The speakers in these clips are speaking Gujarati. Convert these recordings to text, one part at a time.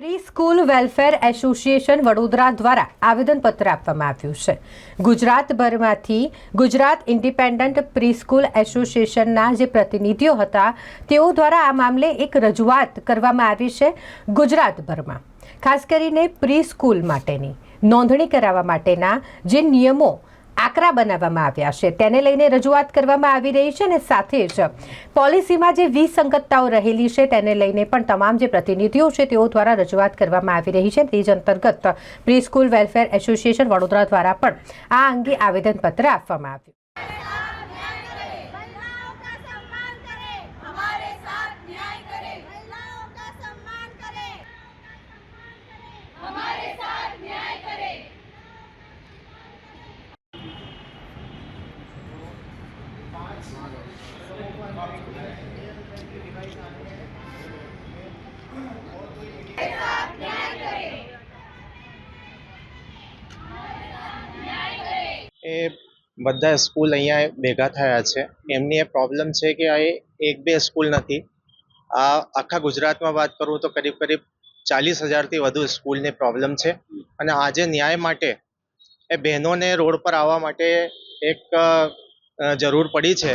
Pre school welfare association Vadodara દ્વારા આવેદનપત્ર આપવામાં આવ્યું છે. ગુજરાતભરમાંથી ગુજરાત ઇન્ડિપેન્ડન્ટ પ્રી સ્કૂલ એસોસિએશનના જે પ્રતિનિધિઓ હતા, તેઓ દ્વારા આ મામલે એક રજૂઆત કરવામાં આવી છે ગુજરાતભરમાં. ખાસ કરીને પ્રી સ્કૂલ માટેની નોંધણી કરાવવા માટેના જે નિયમો આકરા બનાવવામાં આવ્યા છે. તેને લઈને રજૂઆત કરવામાં આવી રહી છે અને સાથે જ પોલિસીમાં જે વિસંગતતાઓ રહેલી છે તેને લઈને પણ તમામ જે પ્રતિનિધિઓ છે તેઓ દ્વારા રજૂઆત કરવામાં આવી રહી છે. તે જ અંતર્ગત pre school welfare association Vadodara દ્વારા પણ આ અંગે આવેદનપત્ર આપવામાં આવ્યું. એ બધા સ્કૂલ અહીંયા ભેગા થયા છે. એમની એ પ્રોબ્લેમ છે કે આ એક બે સ્કૂલ નથી. આ આખા ગુજરાતમાં વાત કરું તો કરીબ કરીબ ચાલીસ હજારથી વધુ સ્કૂલની પ્રોબ્લેમ છે. અને આજે ન્યાય માટે એ બહેનોને રોડ પર આવવા માટે એક જરૂર પડી છે.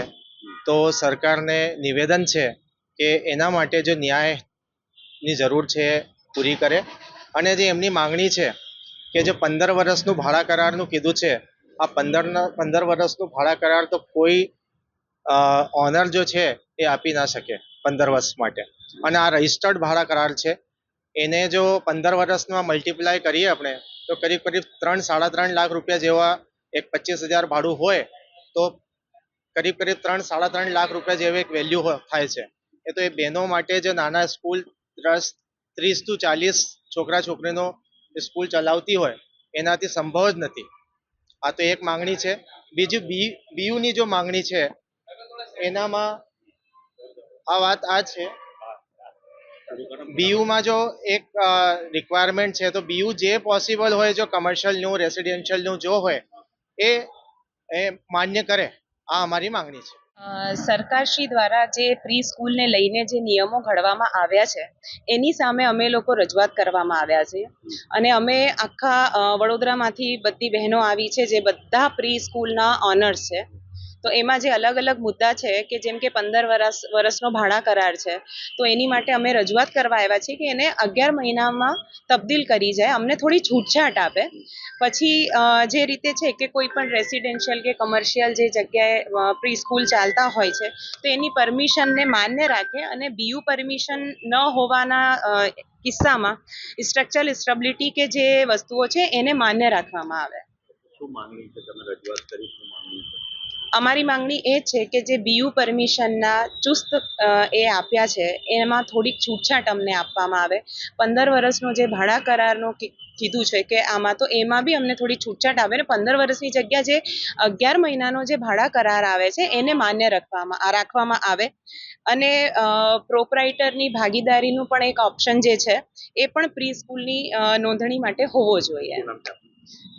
તો સરકારને નિવેદન છે કે એના માટે જે ન્યાયની જરૂર છે પૂરી કરે. અને જે એમની માંગણી છે કે જે પંદર વર્ષનું ભાડા કરારનું કીધું છે, આ પંદરના પંદર વર્ષનું ભાડા કરાર તો કોઈ ઓનર જો છે એ આપી ના શકે પંદર વર્ષ માટે. અને આ રજિસ્ટર્ડ ભાડા કરાર છે, એને જો પંદર વર્ષમાં મલ્ટીપ્લાય કરીએ આપણે, તો કરીબ કરીબ ત્રણ સાડા ત્રણ લાખ રૂપિયા જેવા એક પચીસ હજાર ભાડું હોય, તો કરીબ કરીબ ત્રણ, સાડા ત્રણ લાખ રૂપિયા જેવી એક વેલ્યુ થાય છે. એ તો એ બહેનો માટે જે નાના સ્કૂલ ટ્રસ્ટ ત્રીસ ટુ ચાલીસ છોકરા છોકરીનો સ્કૂલ ચલાવતી હોય, એનાથી સંભવ જ નથી. આ તો એક માંગણી છે. બીજું બી, બીયુની જો માંગણી છે, એનામાં આ વાત આ છે. બીયુમાં જો એક રિક્વાયરમેન્ટ છે, તો બીયુ જે પોસિબલ હોય, જો કમર્શિયલનું રેસિડેન્શિયલનું જો હોય, એ એ માન્ય કરે. આ અમારી માંગણી છે. સરકારશ્રી દ્વારા જે પ્રી સ્કૂલને લઈને જે નિયમો ઘડવામાં આવ્યા છે, એની સામે અમે લોકો રજૂઆત કરવામાં આવ્યા છે. અને અમે આખા વડોદરામાંથી બધી બહેનો આવી છે જે બધા પ્રી સ્કૂલના ઓનર્સ છે. તો એમાં જે અલગ અલગ મુદ્દા છે, કે જેમ કે પંદર વર્ષ વર્ષનો ભાડા કરાર છે, તો એની માટે અમે રજૂઆત કરવા આવ્યા છીએ કે એને અગિયાર મહિનામાં તબદીલ કરી જાય, અમને થોડી છૂટછાટ આપે. પછી જે રીતે છે કે કોઈ પણ રેસિડેન્શિયલ કે કમર્શિયલ જે જગ્યાએ પ્રી સ્કૂલ ચાલતા હોય છે, તો એની પરમિશનને માન્ય રાખે અને બીયુ પરમિશન ન હોવાના કિસ્સામાં સ્ટ્રક્ચરલ સ્ટેબિલિટી કે જે વસ્તુઓ છે એને માન્ય રાખવામાં આવે. શું માંગણી છે? તમે રજૂઆત કરી, શું માંગણી છે? અમારી માંગણી એ છે કે જે બીયુ પરમિશનના ચુસ્ત એ આપ્યા છે એમાં થોડીક છૂટછાટ અમને આપવામાં આવે. પંદર વર્ષનો જે ભાડા કરારનો કીધું છે કે આમાં તો એમાં બી અમને થોડી છૂટછાટ આવે ને પંદર વર્ષની જગ્યા જે અગિયાર મહિનાનો જે ભાડા કરાર આવે છે એને માન્ય રાખવામાં રાખવામાં આવે. અને પ્રોપરાઇટરની ભાગીદારીનું પણ એક ઓપ્શન જે છે એ પણ પ્રી સ્કૂલની નોંધણી માટે હોવો જોઈએ?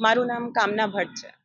મારું નામ કામના ભટ્ટ છે.